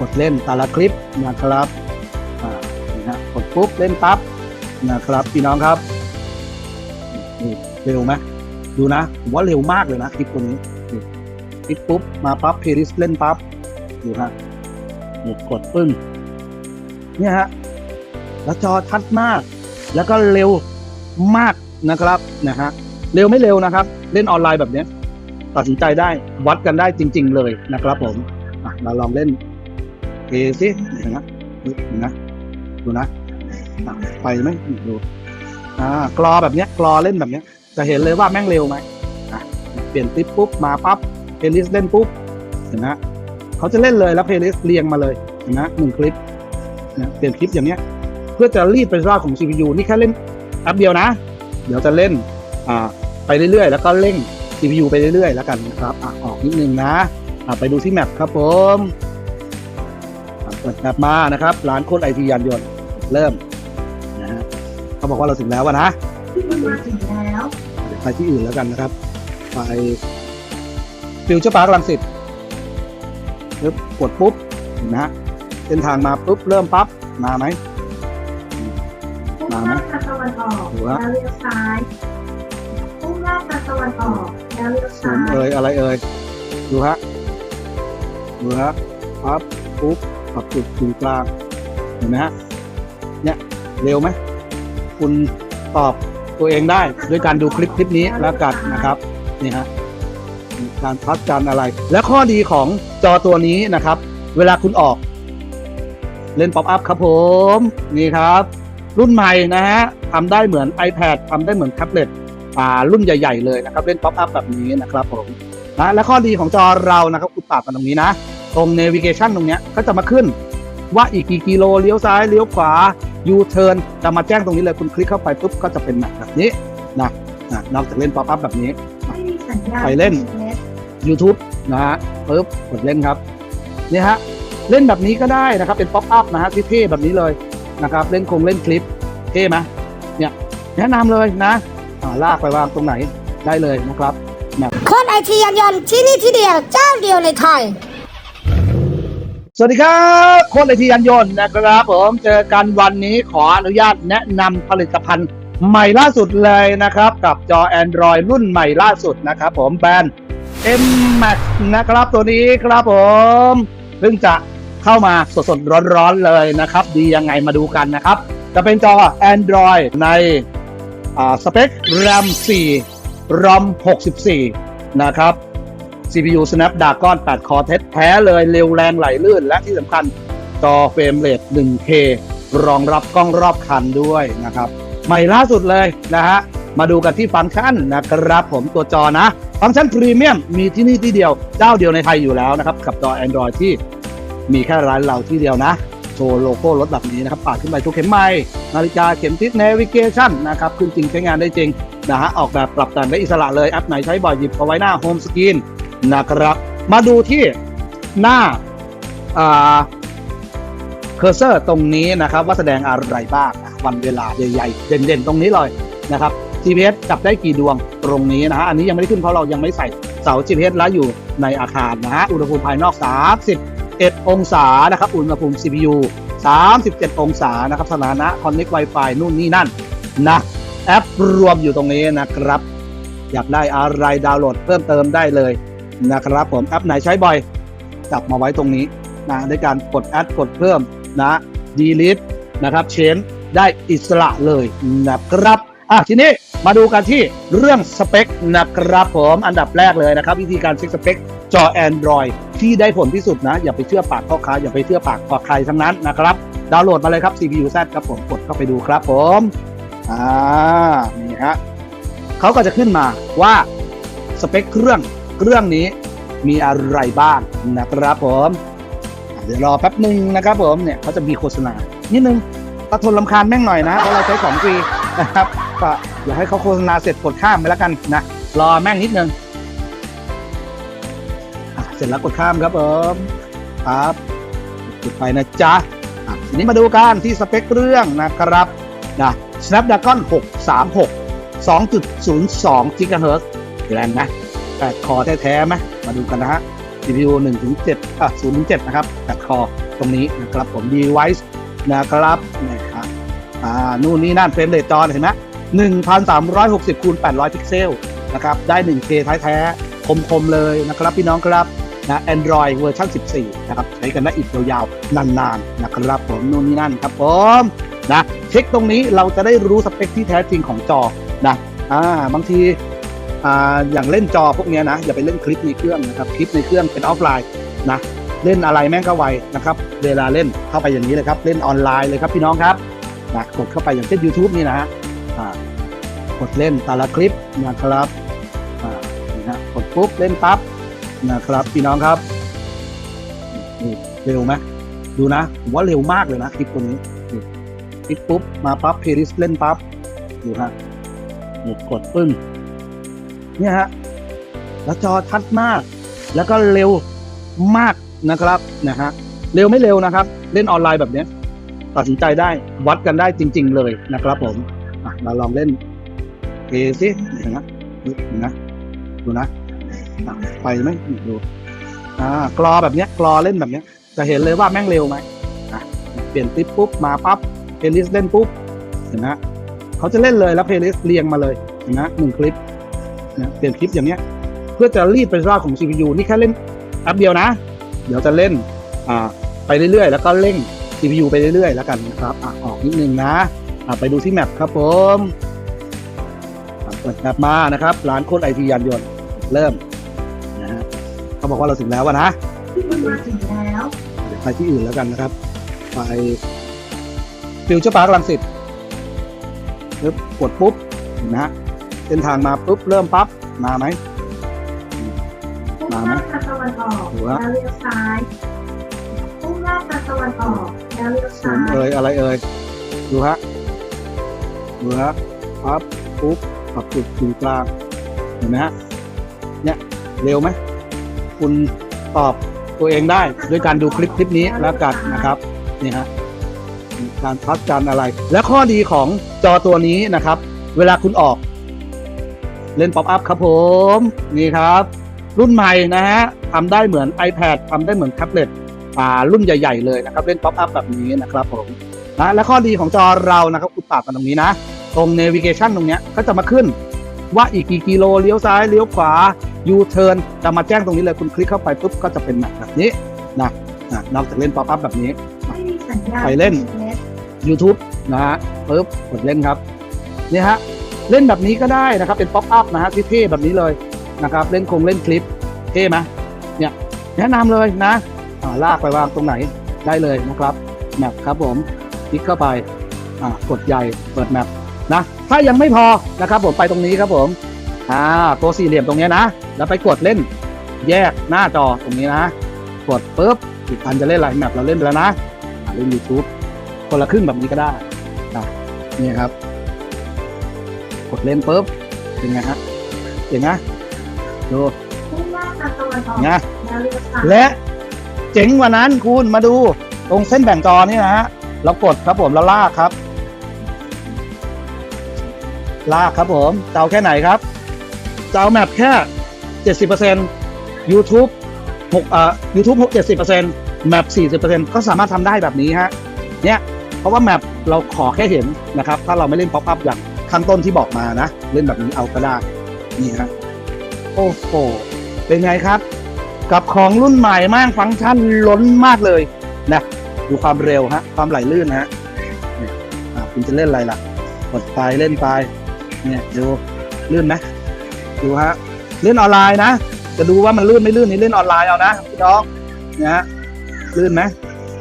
กดเล่นแต่ละคลิปนะครับนี่ฮะกดปุ๊บเล่นปั๊บนะครับพี่น้องครับนี่เร็วไหมดูนะผมว่าเร็วมากเลยนะคลิปตัวนี้คลิปปุ๊บมาปั๊บเพลย์ลิสต์เล่นปั๊บดูฮะกดปึ้งเนี่ยฮะแล้วจอชัดมาก แล้วก็เร็วมากนะครับนะฮะเร็วไม่เร็วนะครับ เล่นออนไลน์แบบนี้ตัดสินใจได้วัดกันได้จริง ๆ เลยนะครับผมเราลองเล่น เอซิเห็นนะดูนะดูนะไปไหมดูอ่ากรอแบบเนี้ยกรอเล่นแบบเนี้ย จะเห็นเลยว่าแม่งเร็วไหมอะเปลี่ยนคลิปปุ๊บมาปั๊บเพลย์ลิสต์เล่นปุ๊บเห็นนะเขาจะเล่นเลยแล้วเพลย์ลิสต์เรียงมาเลยเห็นนะหนึ่งคลิปนะเปลี่ยนคลิปอย่างเนี้ย เพื่อจะรีดเป็นรอบของ CPU นี่แค่เล่นแอปเดียวนะ เดี๋ยวจะเล่นอ่าไปเรื่อยๆ แล้วก็เร่ง CPU ไปเรื่อยๆ แล้วกันนะครับอะออกนิดนึงนะอะไปดูที่แมปครับผม อะเปิดแมปมานะครับ ร้านโคตรไอทียานยนต์เริ่มนะฮะเขาบอกว่าเราถึงแล้ววะนะมาถึงแล้วเดี๋ยวไปที่อื่นแล้วกันนะครับ ไปฟิวเจอร์พาร์คลังสิตปึ๊บกดปุ๊บเห็นไหมฮะเส้นทางมาปุ๊บเริ่มปั๊บมาไหมพุ่งลาดตะวันออกหัวแล้วเลี้ยวซ้ายพุ่งลาดตะวันออกแล้วเลี้ยวศูซ้านย์ยเอ่ยอะไรเอ่ยดูฮะดูฮะปั๊บปุ๊บ ปรับจุดศูนย์กลางเห็นไหมฮะเนี่ยเร็วไหมคุณตอบตัวเองได้ด้วยการดูคลิปคลิปนี้แล้วกันนะครับนี่ฮะการพัดการอะไร และข้อดีของจอตัวนี้นะครับ เวลาคุณออก เล่นป๊อปอัพครับผมนี่ครับ รุ่นใหม่นะฮะทำได้เหมือน iPad ทำได้เหมือนแท็บเล็ตอ่ารุ่นใหญ่ ๆ เลยนะครับ เล่นป๊อปอัพแบบนี้นะครับผมนะและข้อดีของจอเรานะครับ คุณปรับกันตรงนี้นะ ตรง navigation ตรงเนี้ยก็จะมาขึ้น ว่าอีกกี่กิโลเลี้ยวซ้ายเลี้ยวขวายูเทิร์นจะมาแจ้งตรงนี้เลยคุณคลิกเข้าไปปุ๊บก็จะเป็นแบบแบบนี้นะนะนอกจากเล่นป๊อปอัพแบบนี้ไม่มีสัญญาณไปเล่น YouTube นะฮะปุ๊บกดเล่นครับเนี่ยฮะเล่นแบบนี้ก็ได้นะครับ เป็นป๊อปอัพนะฮะที่เท่แบบนี้เลยนะครับ เล่นคงเล่นคลิปเท่ไหมเนี่ยแนะนำเลยนะอ่าลากไปวางตรงไหนได้เลยนะครับโคนไอทียานยนต์ที่นี่ที่เดียวเจ้าเดียวในไทย สวัสดีครับโคนไอทียันยนต์นะครับผมเจอกันวันนี้ขออนุญาตแนะนำผลิตภัณฑ์ใหม่ล่าสุดเลยนะครับ กับจอ Android รุ่นใหม่ล่าสุดนะครับผมแบรนด์ M Max นะครับตัวนี้ครับผมเพิ่งจะเข้ามาสดๆ ร้อนๆเลยนะครับ ดียังไงมาดูกันนะครับ จะเป็นจอ Android ในอ่าสเปค RAM 4 ROM 64 นะครับ CPU Snapdragon 8 Core แท้ๆเลย เร็วแรงไหลลื่น และที่สำคัญจอเฟรมเรท 1K รองรับกล้องรอบคันด้วยนะครับ ใหม่ล่าสุดเลยนะฮะ มาดูกันที่ฟังก์ชันนะครับผมตัวจอนะ ฟังก์ชันพรีเมียมมีที่นี่ที่เดียว เจ้าเดียวในไทยอยู่แล้วนะครับ กับจอ Android ที่มีแค่ร้านเราที่เดียวนะโชว์โลโก้รถแบบนี้นะครับปาดขึ้นไปทุกเข็มไม้นาฬิกาเข็มทิศ Navigation นะครับขึ้นจริงใช้งานได้จริงนะฮะออกแบบปรับแต่งได้อิสระเลยแอปไหนใช้บ่อยหยิบเอาไว้หน้าโฮมสกรีน นะครับ มาดูที่หน้าเคอร์เซอร์ตรงนี้นะครับ ว่าแสดงอะไรบ้างวันเวลาใหญ่ๆ เด่นๆ ตรงนี้เลยนะครับ GPS จับได้กี่ดวงตรงนี้นะฮะอันนี้ยังไม่ได้ขึ้นเพราะเรายังไม่ใส่เสา GPS แล้วอยู่ในอาคารนะฮะอุณหภูมิภายนอก 31 องศานะครับอุณหภูมิ CPU 37 องศานะครับสถานะ Connect Wi-Fi นู่นนี่นั่นนะแอปรวมอยู่ตรงนี้นะครับ อยากได้อะไรดาวน์โหลดเพิ่มเติมได้เลย นะครับผมแอปไหนใช้บ่อย จับมาไว้ตรงนี้นะด้วยการกดแอดกดเพิ่มนะดีลิทนะครับเชนได้อิสระเลยนะครับอะทีนี้มาดูกันที่เรื่องสเปคนะครับผมอันดับแรกเลยนะครับ วิธีการเช็คสเปคจอ Android ที่ได้ผลที่สุดนะ อย่าไปเชื่อปากพ่อค้า อย่าไปเชื่อปากพ่อใครทั้งนั้นนะครับ ดาวน์โหลดมาเลยครับ CPU Z ครับผมกดเข้าไปดูครับผมอ่านี่ฮะเขาก็จะขึ้นมาว่าสเปคเครื่อง เรื่องนี้มีอะไรบ้างนะครับผมเดี๋ยวรอแป๊บหนึ่งนะครับผมเนี่ยเขาจะมีโฆษณานิดนึงก็ทนลำคาญแม่งหน่อยนะเพราะเราใช้ของฟรีนะครับก็อย่าให้เขาโฆษณาเสร็จกดข้ามไปแล้วกันนะรอแม่งนิดนึงอะเสร็จแล้วกดข้ามครับผมครับกดไปนะจ๊ะอะทีนี้มาดูกันที่สเปคเรื่องนะครับนะ Snapdragon 636 2.02 GHz แรงนะ แปดคอแท้ๆไหมมาดูกันนะฮะ CPU 1ถึง7อะ0ถึง7นะครับแปดคอตรงนี้นะครับผม device นะครับนะครับอ่านู่นนี่นั่นเฟรมเรทจอเห็นไหม1,360คูณ800 พิกเซลนะครับ ได้ 1K ท้ายแท้คมๆเลยนะครับพี่น้องครับนะ Android เวอร์ชัน14 นะครับ ใช้กันได้อีกยาวๆ นานๆ นะครับผมนู่นนี่นั่นครับผมนะเช็คตรงนี้เราจะได้รู้สเปคที่แท้จริงของจอนะอ่าบางที ออย่างเล่นจอพวกนี้นะ อย่าไปเล่นคลิปในเครื่องนะครับคลิปในเครื่องเป็นออฟไลน์นะเล่นอะไรแม่งก็ไวนะครับ เวลาเล่นเข้าไปอย่างนี้เลยครับ เล่นออนไลน์เลยครับพี่น้องครับนะกดเข้าไปอย่างเช่น YouTube นี่นะฮะกดเล่นแต่ละคลิปนะครับนี่ฮะกดปุ๊บเล่นปั๊บนะครับพี่น้องครับนี่เร็วไหมดูนะผมว่าเร็วมากเลยนะคลิปตัวนี้คลิปปุ๊บมาปั๊บเพลย์ลิสเล่นปั๊บดูฮะกดปึ้ง เนี่ยฮะแล้วจอชัดมาก แล้วก็เร็วมากนะครับนะฮะเร็วไม่เร็วนะครับ เล่นออนไลน์แบบเนี้ยตัดสินใจได้วัดกันได้จริง ๆ เลยนะครับ ผมเราลองเล่นเอซิเห็นนะดูนะดูนะไปไหมดูอ่ากรอแบบเนี้ยกรอเล่นแบบเนี้ยจะเห็นเลยว่าแม่งเร็วไหมอะเปลี่ยนคลิปปุ๊บมาปั๊บเพลย์ลิสต์เล่นปุ๊บเห็นนะเขาจะเล่นเลยแล้วเพลย์ลิสต์เรียงมาเลยเห็นนะหนึ่งคลิป นะเปลี่ยนคลิปอย่างเนี้ย เพื่อจะรีดเป็นรอบของ CPU นี่แค่เล่นแอปเดียวนะ เดี๋ยวจะเล่นอ่าไปเรื่อยๆ แล้วก็เร่ง CPU ไปเรื่อยๆ แล้วกันนะครับอะออกนิดนึงนะอะไปดูที่แมปครับผมอะเปิดแมปมานะครับ ร้านโคตรไอทียานยนต์เริ่มนะฮะเขาบอกว่าเราถึงแล้ววะนะที่คุณมาถึงแล้วเดี๋ยวไปที่อื่นแล้วกันนะครับ ไปฟิวเจอร์พาร์คลังสิตปึ๊บกดปุ๊บเห็นไหมฮะ เส้นทางมาปุ๊บเริ่มปั๊บมาไหม มุ่งหน้าทางตะวันออกหรือว่าแล้วเลี้ยวซ้ายมุ่งหน้าทางตะวันออกแล้วเลี้ยวศูซ้านย์ยเอ่ยอะไรเอ่ยดูฮะดูฮะปั๊บปุ๊บปรับจุดศูนย์กลางเห็นไหมฮะเนี่ยเร็วไหมคุณตอบตัวเองได้ด้วยการดูคลิปคลิปนี้แล้วกันนะครับนี่ฮะการพัดการอะไร และข้อดีของจอตัวนี้นะครับ เวลาคุณออก เล่นป๊อปอัพครับผมนี่ครับ รุ่นใหม่นะฮะทำได้เหมือน iPad ทำได้เหมือนแท็บเล็ตอ่ารุ่นใหญ่ ๆ เลยนะครับ เล่นป๊อปอัพแบบนี้นะครับผมนะและข้อดีของจอเรานะครับคุณปากกันตรงนี้นะ ตรง navigation ตรงเนี้ยก็จะมาขึ้นว่าอีกกี่กิโลเลี้ยวซ้ายเลี้ยวขวายูเทิร์นจะมาแจ้งตรงนี้เลยคุณคลิกเข้าไปปุ๊บก็จะเป็นแบบแบบนี้นะนะนอกจากเล่นป๊อปอัพแบบนี้ไม่มีสัญญาณไปเล่น GPS YouTube นะฮะปุ๊บกดเล่นครับเนี่ยฮะ เล่นแบบนี้ก็ได้นะครับ เป็นป๊อปอัพนะฮะที่เท่แบบนี้เลยนะครับ เล่นคงเล่นคลิปเท่ไหมเนี่ยแนะนำเลยนะอ่าลากไปวางตรงไหนได้เลยนะครับแมปครับผมคลิกเข้าไปอ่ากดใหญ่เปิดแมปนะถ้ายังไม่พอนะครับผมไปตรงนี้ครับผมอ่าตัวสี่เหลี่ยมตรงนี้นะ แล้วไปกดเล่นแยกหน้าจอตรงนี้นะ กดปุ๊บอีกอันจะเล่นอะไรแมปเราเล่นไปแล้วนะเล่น YouTube คนละครึ่งแบบนี้ก็ได้นะนี่ครับ กดเล่นปุ๊บเป็นไงฮะเห็นไหมดูมุ่งหน้าทางตะวันออกไงแล้วเลี้ยวซ้ายและเจ๋งกว่านั้นคุณมาดูตรงเส้นแบ่งจอนี่นะฮะเรากดครับผมเราลากครับ ลากครับผมเจ้าแค่ไหนครับเจ้าแมปแค่เจ็ดสิบเปอร์เซ็นต์ยูทูบหกอ่ายูทูบหกเจ็ดสิบเปอร์เซ็นต์แมปสี่สิบเปอร์เซ็นต์ก็สามารถทำได้แบบนี้ฮะเนี่ยเพราะว่าแมปเราขอแค่เห็นนะครับ ถ้าเราไม่เล่นป๊อปอัพอย่าง ข้างต้นที่บอกมานะ เล่นแบบนี้เอาก็ได้ นี่ฮะโอ้โหเป็นไงครับ กับของรุ่นใหม่มากฟังก์ชันล้นมากเลยนะดูความเร็วฮะ ความไหลลื่นฮะนี่อะคุณจะเล่นอะไรล่ะกดไปเล่นไปเนี่ยดูลื่นไหมดูฮะเล่นออนไลน์นะ จะดูว่ามันลื่นไม่ลื่นนี่เล่นออนไลน์เอานะพี่น้องนะฮะลื่นไหม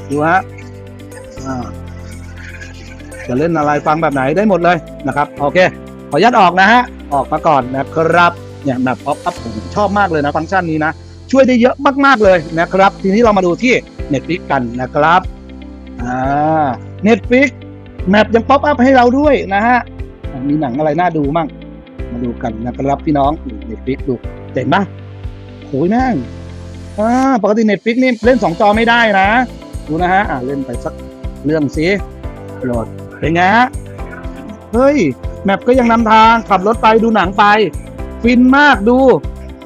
ดูฮะอ่า จะเล่นอะไรฟังแบบไหนได้หมดเลยนะครับโอเคขออนุญาตออกนะฮะออกมาก่อนนะครับเนี่ยแบบป๊อปอัพผมชอบมากเลยนะฟังก์ชันนี้นะช่วยได้เยอะมากๆเลยนะครับ ทีนี้เรามาดูที่ Netflix กันนะครับอ่า Netflix แมปยังป๊อปอัพให้เราด้วยนะฮะมีหนังอะไรน่าดูมั่งมาดูกันนะครับพี่น้องเน็ตฟิกดูเจ๋งปะโหยแม่งอ่าปกติเน็ตฟิกนี่เล่นสองจอไม่ได้นะ ดูนะฮะอ่าเล่นไปสักเรื่องสิโหลด เป็นไงฮะเฮ้ย แมปก็ยังนำทางขับรถไปดูหนังไป ฟินมากดู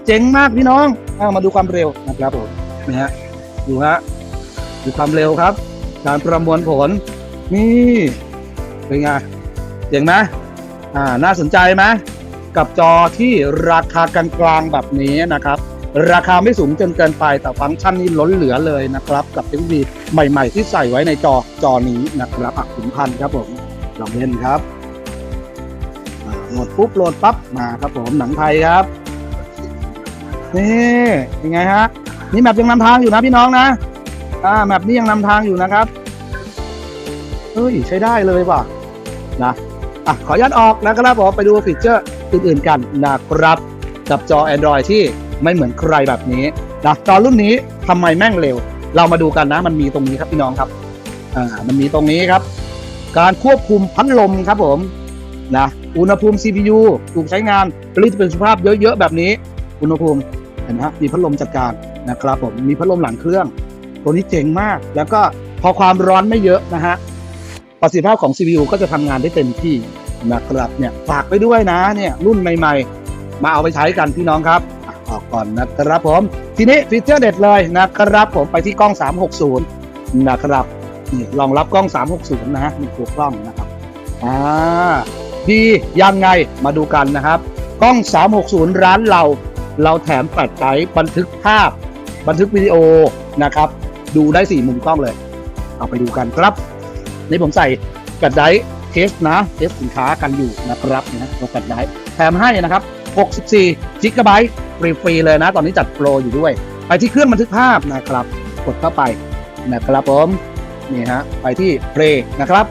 เจ๋งมากพี่น้องอามาดูความเร็วนะครับผมนี่ฮะดูฮะดูความเร็วครับ การประมวลผล นี่เป็นไงเจ๋งไหมอ่าน่าสนใจไหมกับจอที่ราคากลางๆแบบนี้นะครับ ราคาไม่สูงจนเกินไป แต่ฟังก์ชันนี้ล้นเหลือเลยนะครับ กับเทคโนโลยีใหม่ๆ ที่ใส่ไว้ในจอจอนี้นะครับอักขุนพันครับผมลองเล่นครับโหลดปุ๊บโหลดปั๊บมาครับผมหนังไทยครับนี่ยังไงฮะนี่แมปยังนำทางอยู่นะพี่น้องนะอ่าแมปนี้ยังนำทางอยู่นะครับเฮ้ยใช้ได้เลยว่ะนะอะขออนุญาตออกนะครับผมไปดูฟีเจอร์อื่นๆกันนะครับ กับจอ Android ที่ ไม่เหมือนใครแบบนี้นะจอนรุ่นนี้ทำไมแม่งเร็ว เรามาดูกันนะ มันมีตรงนี้ครับพี่น้องครับอ่ามันมีตรงนี้ครับ การควบคุมพัดลมครับผมนะอุณหภูมิ CPU ถูกใช้งานผลิตเป็นสภาพเยอะๆแบบนี้ อุณหภูมิเห็นไหมครับมีพัดลมจัดการนะครับผมมีพัดลมหลังเครื่อง ตัวนี้เจ๋งมาก แล้วก็พอความร้อนไม่เยอะนะฮะประสิทธิภาพของ CPU ก็จะทำงานได้เต็มที่นะครับเนี่ยฝากไปด้วยนะเนี่ยรุ่นใหม่ ๆ มาเอาไปใช้กันพี่น้องครับ ออกก่อนนะครับผม ทีนี้ฟีเจอร์เด็ดเลยนะครับผมไปที่กล้อง 360 นะครับนี่รองรับกล้อง 360 นะฮะมีตัวกล้องนะครับอ่าดียังไงมาดูกันนะครับ กล้อง 360 ร้านเรา เราแถมแฟลชไดรฟ์บันทึกภาพ บันทึกวิดีโอนะครับ ดูได้ 4 มุมกล้องเลย เอาไปดูกันครับนี่ผมใส่แฟลชไดรฟ์เทสนะเทสสินค้ากันอยู่นะครับนะตัวแฟลชไดรฟ์แถมให้นะครับ 64 g b ฟรีๆเลยนะ ตอนนี้จัดโปรอยู่ด้วย ไปที่เครื่องบันทึกภาพนะครับ กดเข้าไปนะครับผมนี่ฮะไปที่ Play นะครับ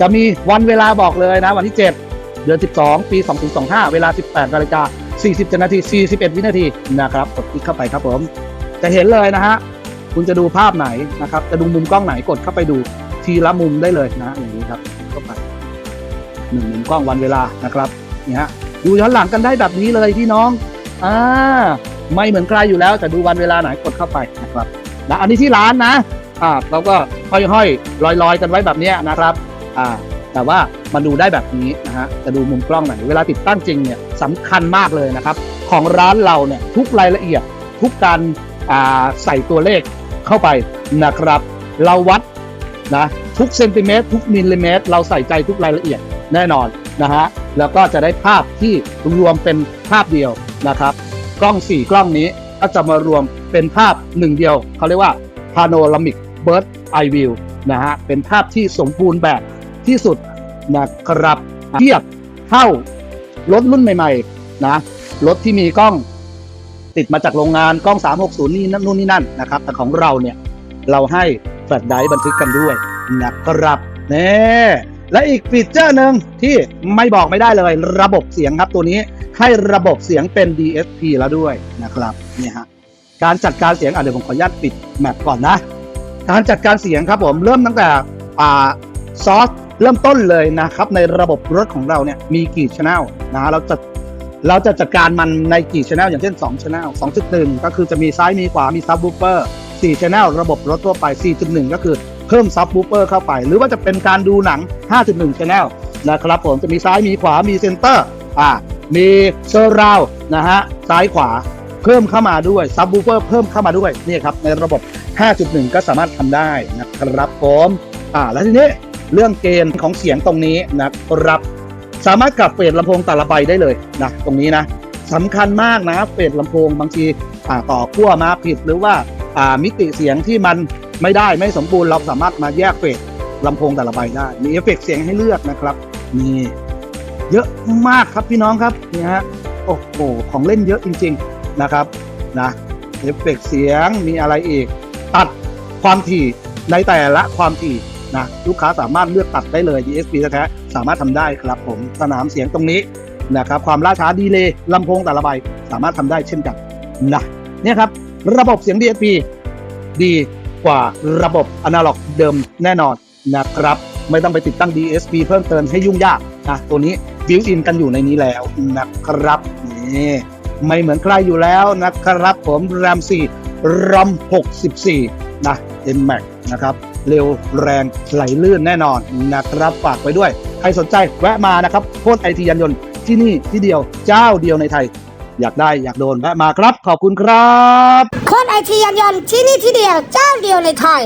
จะมีวันเวลาบอกเลยนะ วันที่ 7 เดือน 12 ปี 2025 เวลา 18นาฬิกา47นาที 41 วินาทีนะครับ กดคลิกเข้าไปครับผม จะเห็นเลยนะฮะ คุณจะดูภาพไหนนะครับ จะดูมุมกล้องไหนกดเข้าไปดูทีละมุมได้เลยนะ อย่างนี้ครับเข้าไปหนึ่งมุมกล้องวันเวลานะครับนี่ฮะดูย้อนหลังกันได้แบบนี้เลยพี่น้อง อ่าไม่เหมือนใครอยู่แล้วแต่ดูวันเวลาไหนกดเข้าไปนะครับและอันนี้ที่ร้านนะอ่าเราก็ห้อยๆลอยๆ กันไว้แบบนี้นะครับอ่าแต่ว่ามาดูได้แบบนี้นะฮะจะดูมุมกล้องไหนเวลาติดตั้งจริงเนี่ยสำคัญมากเลยนะครับ ของร้านเราเนี่ยทุกรายละเอียดทุกการอ่าใส่ตัวเลขเข้าไปนะครับ เราวัดนะทุกเซนติเมตรทุกมิลลิเมตร เราใส่ใจทุกรายละเอียดแน่นอนนะฮะแล้วก็จะได้ภาพที่รวมเป็นภาพเดียว นะครับ กล้อง 4 กล้องนี้ก็จะมารวมเป็นภาพหนึ่งเดียว เขาเรียกว่า panoramic bird eye view นะฮะเป็นภาพที่สมบูรณ์แบบที่สุดนะครับเทียบเท่ารถรุ่นใหม่ๆนะรถที่มีกล้องติดมาจากโรงงานกล้อง 360 นี่นั่นนู่นนี่นั่นนะครับ แต่ของเราเนี่ย เราให้แฟลชไดร์บันทึกกันด้วยนะครับเน่และอีกฟีเจอร์หนึ่งที่ไม่บอกไม่ได้เลย ระบบเสียงครับตัวนี้ ให้ระบบเสียงเป็น DSP แล้วด้วยนะครับนี่ฮะการจัดการเสียงอะเดี๋ยวผมขออนุญาตปิดแมปก่อนนะ การจัดการเสียงครับผมเริ่มตั้งแต่อ่าซอสเริ่มต้นเลยนะครับ ในระบบรถของเราเนี่ยมีกี่ช anel นะเราจะเราจะจัดการมันในกี่ช anel อย่างเช่น2 channel 2.1 ก็คือจะมีซ้ายมีขวามีซับ w ูเปอร์4 channel ระบบรถทั่วไป 4.1 ก็คือเพิ่มซับ w ูเปอร์เข้าไป หรือว่าจะเป็นการดูหนัง 5.1 channel นะครับผมจะมีซ้ายมีขวามีเซนเตอร์อ่า มีเซอร์ราวนะฮะซ้ายขวาเพิ่มเข้ามาด้วยซับ w ูเปอร์เพิ่มเข้ามาด้วยนี่ครับในระบบ 5.1 ก็สามารถทำได้นะครับผมอ่าแล้วทีนี้เรื่องเกณฑ์ของเสียงตรงนี้นะครับสามารถกลับเฟดลำโพงแต่ละใบได้เลยนะตรงนี้นะสำคัญมากนะเฟดลำโพงบางทีอ่าต่อขั้วมาผิดหรือว่าอ่ามิติเสียงที่มันไม่ได้ไม่สมบูรณ์เราสามารถมาแยกเฟดลำโพงแต่ละใบได้ มีเอฟเฟกต์เสียงให้เลือกนะครับนี่ เยอะมากครับพี่น้องครับนี่ฮะโอ้โหของเล่นเยอะจริง ๆนะครับนะเอฟเฟกเสียงมีอะไรอีก ตัดความถี่ในแต่ละความถี่นะลูกค้าสามารถเลือกตัดได้เลย DSP แท้ๆสามารถทำได้ครับผมสนามเสียงตรงนี้นะครับความล่าช้าดีเลย์ลำโพงแต่ละใบสามารถทำได้เช่นกันนะเนี่ยครับระบบเสียง DSP ดีกว่าระบบอนาล็อกเดิมแน่นอนนะครับ ไม่ต้องไปติดตั้ง DSP เพิ่มเติมให้ยุ่งยาก นะตัวนี้บิวอินกันอยู่ในนี้แล้วนะครับนี่ไม่เหมือนใครอยู่แล้วนะครับ ผม RAM 4 RAM 64 นะ NMAX นะครับ เร็วแรงไหลลื่นแน่นอนนะครับฝากไว้ด้วย ใครสนใจแวะมานะครับโคตรไอทียันยนต์ที่นี่ที่เดียวเจ้าเดียวในไทย อยากได้อยากโดนแวะมาครับ ขอบคุณครับ โค้ดไอทียันยันที่นี่ที่เดียวเจ้าเดียวในไทย